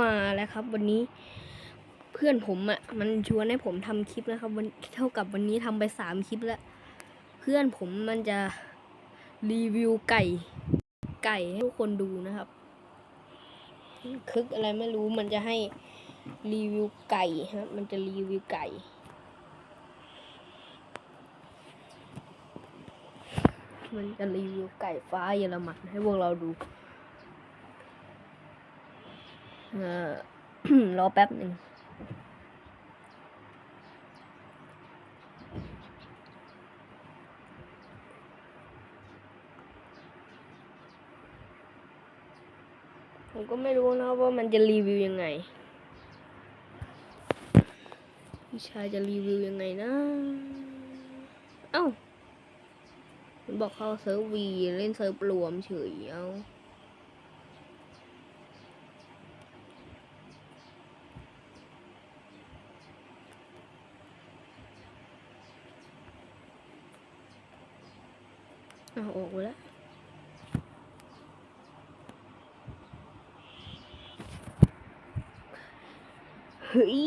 มาแล้วครับ วันนี้เพื่อนผมอะ่ะมันชวนให้ผมทำคลิปนะครับ วันเท่ากับวันนี้ทำไปสามคลิปแล้วเพื่อนผมมันจะรีวิวไก่ ไก่ให้ทุกคนดูนะครับคึกอะไรไม่รู้มันจะให้รีวิวไก่ครับมันจะรีวิวไก่มันจะรีวิวไก่ฟ้าเยอรมันให้พวกเราดู รอแป๊บหนึ่งผมก็ไม่รู้นะว่ามันจะรีวิวยังไงพี่ชายจะรีวิวยังไงนะ เอ้ามันบอกเขาเซิร์ฟวีเล่นเซิร์ฟรวมเฉยเอาเอา ออกแล้วเฮ้ย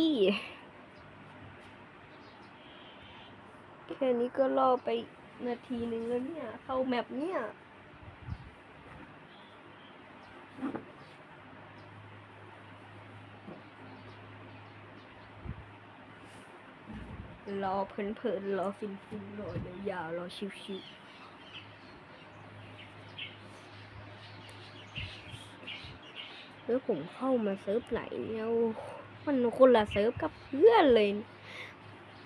แค่นี้ก็รอไปนาทีหนึ่งแล้วเนี่ย เข้าแมปเนี่ยรอเพลินๆรอฟินๆรอยาวๆรอชิวๆ แล้วผมเข้ามาเซิร์ฟไหนเนี่ยมันคนละเซิร์ฟกับเพื่อนเลย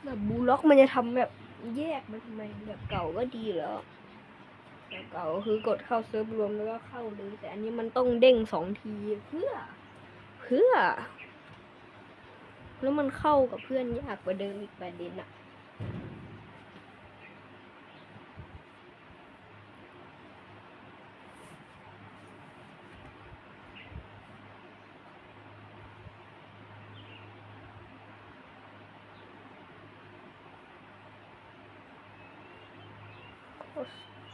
แบบบูล็อกมันจะทำแบบแยกมันทำไมแบบเก่าก็ดีแล้วแบบเก่าคือกดเข้าเซิร์ฟรวมแล้วก็เข้าเลย แต่อันนี้มันต้องเด้งสองทีเพื่อ เพื่อ แล้วมันเข้ากับเพื่อนยากกว่าเดิมอีกประเด็นอะ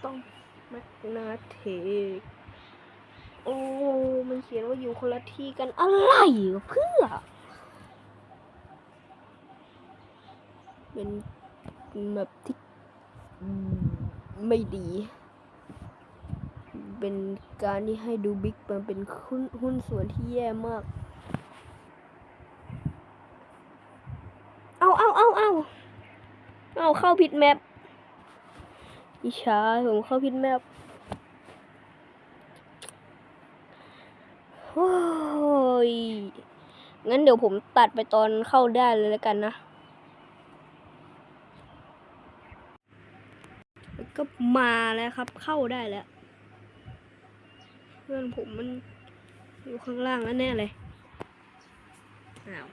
ต้องแมกนาเทคโอ้ มันเขียนว่าอยู่คนละที่กันอะไรเพื่อ เป็นแบบที่ไม่ดี เป็นการที่ให้ดูบิ๊กมันเป็นหุ้นหุ้นส่วนที่แย่มาก เอาเอาเอาเอาเอาเข้าผิดแมป อิชาผมเข้าพิดแมปโอ้ย งั้นเดี๋ยวผมตัดไปตอนเข้าได้เลยแล้วกันนะ ก็มาแล้วครับ เข้าได้แล้ว เพื่อนผมมันอยู่ข้างล่างแล้วแน่เลย อ้าว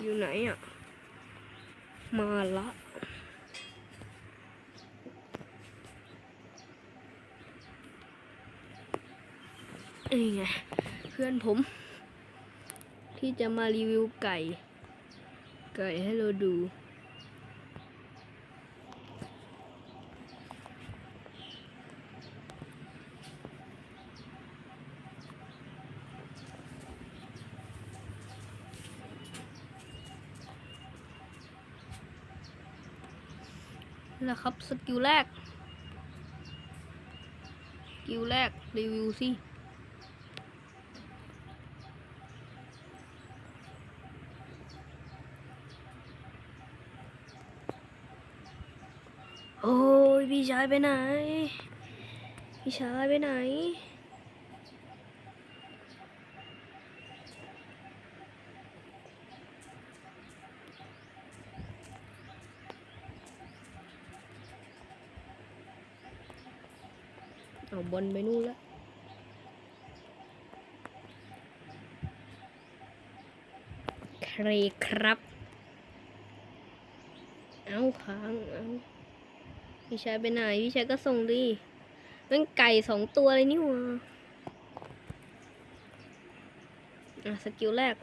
อยู่ไหนอะ มาละ นี่ไงเพื่อนผม ที่จะมารีวิวไก่ ไก่ให้เราดูแล้วครับสกิลแรก สกิลแรก รีวิวสิ โอ้ย พี่ชายไปไหน พี่ชายไปไหน เอาบอลไปนู่นแล้วเครครับ เอาค้างเอา พี่ชายไปไหน พี่ชายก็ส่งดินั่นไก่สองตัวเลยนี่หว่าอะสกิลแรก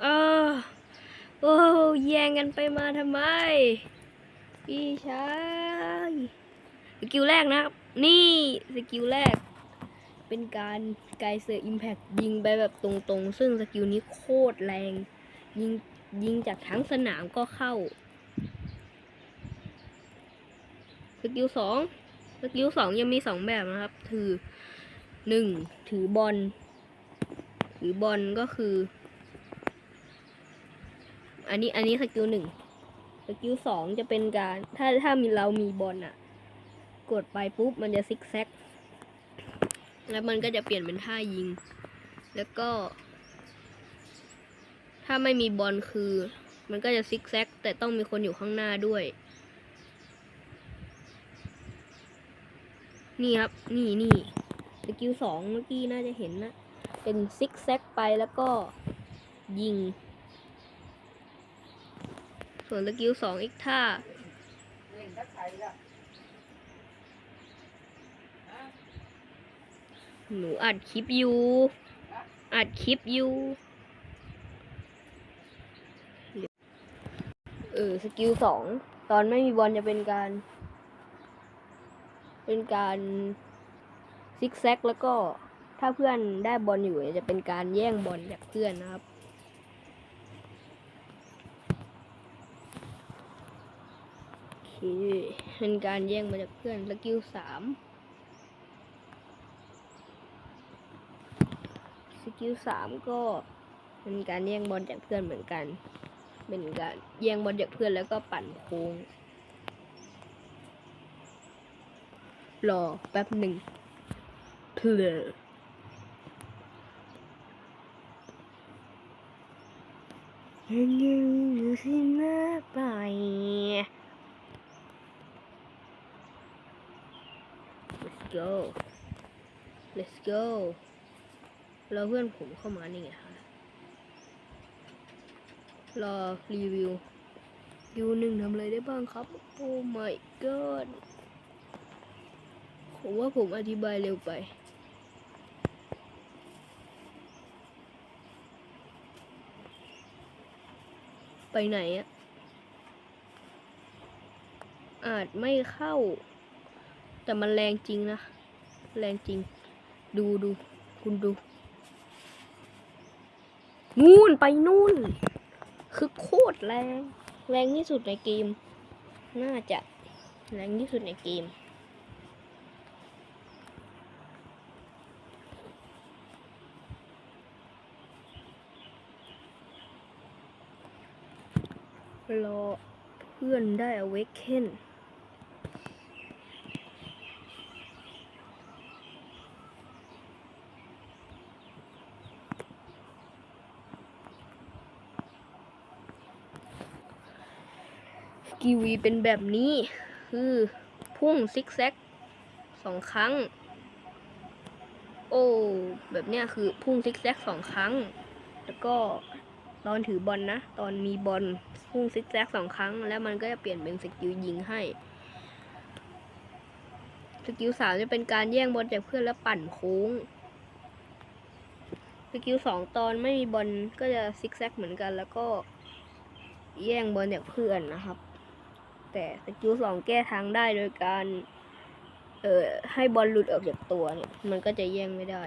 เออโอ้แย่งกันไปมาทำไม พี่ชายสกิลแรกนะครับ นี่สกิลแรกเเป็นการไกเซอร์อิมแพคยิงไปแบบตรงๆ ซึ่งสกิลนี้โคตรแรง ยิงยิงจากทั้งสนามก็เข้า สกิลสองสกิลสองยังมีสองแบบนะครับถือหนึ่งถือบอลถือบอลก็คือ อันนี้อันนี้สกิลหนึ่งสกิลสองจะเป็นการถ้าถ้ามีเรามีบอลอะกดไปปุ๊บมันจะซิกแซกแล้วมันก็จะเปลี่ยนเป็นท่ายิง แล้วก็ ถ้าไม่มีบอลคือ มันก็จะซิกแซกแต่ต้องมีคนอยู่ข้างหน้าด้วย นี่ครับ นี่นี่สกิลสองเมื่อกี้น่าจะเห็นนะ เป็นซิกแซกไปแล้วก็ยิง ส่วนสกิลสองอีกท่าหนูอัดคลิปอยู่ อัดคลิปอยู่ เออ สกิลสอง ตอนไม่มีบอลจะเป็นการ เป็นการซิกแซกแล้วก็ถ้าเพื่อนได้บอลอยู่จะเป็นการแย่งบอลจากเพื่อนนะครับ โอเค เป็นการแย่งมาจากเพื่อนสกิลสามสกิลสามก็เป็นการแย่งบอลจากเพื่อนเหมือนกัน เป็นการแย่งบอลจากเพื่อนแล้วก็ปั่นโค้ง รอแป๊บหนึ่งเพลอยังอยู่ที่หน้าไป let's go let's go แล้วเพื่อนผมเข้ามานี่ไงคะรอรีวิวยูหนึ่งทำอะไรได้บ้างครับ โอ้ my god ผมว่าผมอธิบายเร็วไป ไปไหนอะอาจไม่เข้า แต่มันแรงจริงนะ แรงจริง ดูดู คุณดู นู่นไปนู่น คือโคตรแรง แรงที่สุดในเกม น่าจะ แรงที่สุดในเกม รอเพื่อนได้ awaken สกีวีเป็นแบบนี้ คือพุ่งซิกแซกสองครั้ง โอ้ แบบเนี้ยคือพุ่งซิกแซกสองครั้ง แล้วก็ ตอนถือบอลนะ ตอนมีบอลพุ่งซิกแซกสองครั้ง แล้วมันก็จะเปลี่ยนเป็นสกิลยิงให้ สกิลสามจะเป็นการแย่งบอลจากเพื่อนแล้วปั่นโค้ง สกิลสองตอนไม่มีบอลก็จะซิกแซกเหมือนกัน แล้วก็แย่งบอลจากเพื่อนนะครับ แต่สกิลสองแก้ทางได้โดยการ เอ่อให้บอลหลุดออกจากตัวเนี่ย มันก็จะแย่งไม่ได้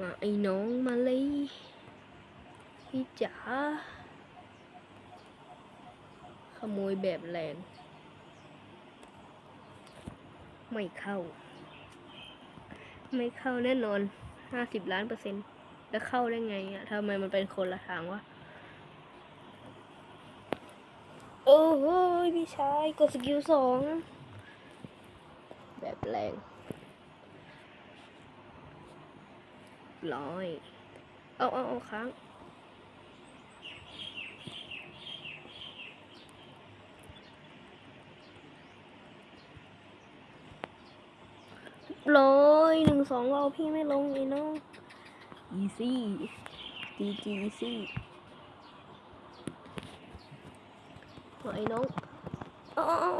มาไอ้น้องมาเลยพี่จ๋าขโมยแบบแรง ไม่เข้า ไม่เข้าแน่นอนห้าสิบล้านเปอร์เซ็นต์แล้วเข้าได้ไงอะทำไมมันเป็นคนละทางวะโอ้โหพี่ชายกดสกิลสองแบบแรง ร้อย เอาเอาเอาค้างร้อยหนึ่งสองเราพี่ไม่ลงเลยเนาะ easy GG easy เอาไอ้น้องอาเอาเอา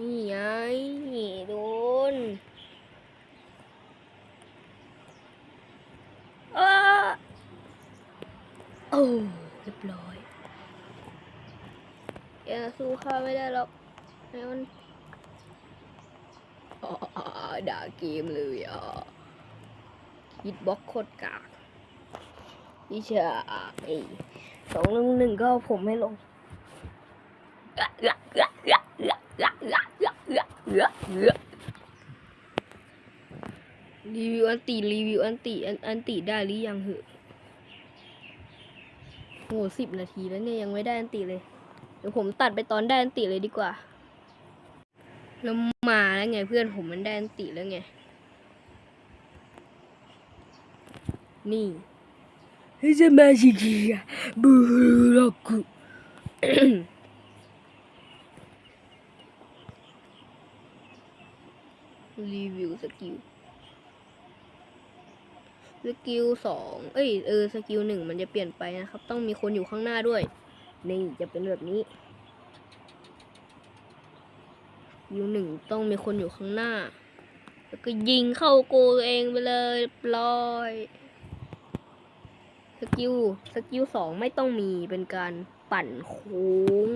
นี่ไงโดนเอ้าโอ้เรียบร้อยเออสู้ข้าไม่ได้หรอกไอ้มันด่าเกมเลยอะฮิตบ็อกโคตรกากวิชาไอ้สองหนึ่งหนึ่งก็ผมไม่ลง รีวิวอันติรีวิวอันติอันอันติได้หรือยังเหอะโหสิบนาทีแล้วเนี่ยยังไม่ได้อันติเลย เดี๋ยวผมตัดไปตอนได้อันติเลยดีกว่าแล้วมาแล้วไงเพื่อนผมมันได้อันติแล้วไง นี่เฮ้ยจะมาชิกิอะบูรักุ รีวิวสกิล สกิลสองเอ้ยเออสกิลหนึ่งมันจะเปลี่ยนไปนะครับ ต้องมีคนอยู่ข้างหน้าด้วย นี่จะเป็นแบบนี้สกิลหนึ่งต้องมีคนอยู่ข้างหน้า แล้วก็ยิงเข้าโกตัวเองไปเลยเรียบร้อยสกิลสกิลสองไม่ต้องมีเป็นการปั่นโค้ง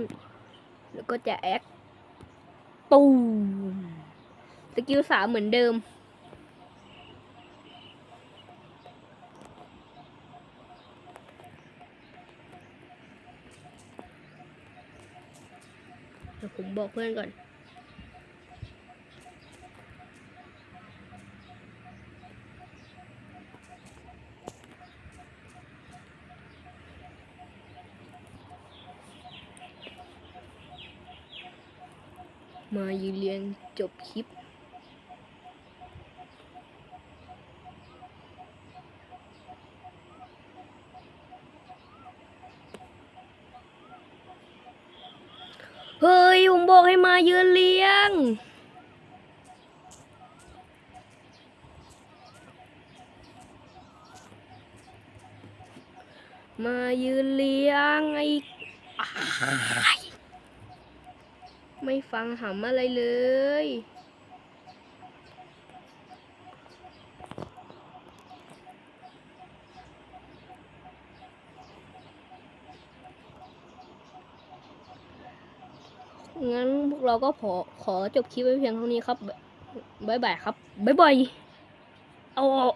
แล้วก็จะแอคตูม สกิลสามเหมือนเดิม เดี๋ยวผมบอกเพื่อนก่อน มายืนเรียนจบคลิป เฮ้ย ผมบอกให้มายืนเลี้ยง มายืนเลี้ยงไอ้ไม่ฟังหำอะไรเลย งั้นพวก เราก็ขอขอจบคลิปไว้เพียงเท่านี้ครับบ๊ายบายครับบ๊ายบายเอาเอา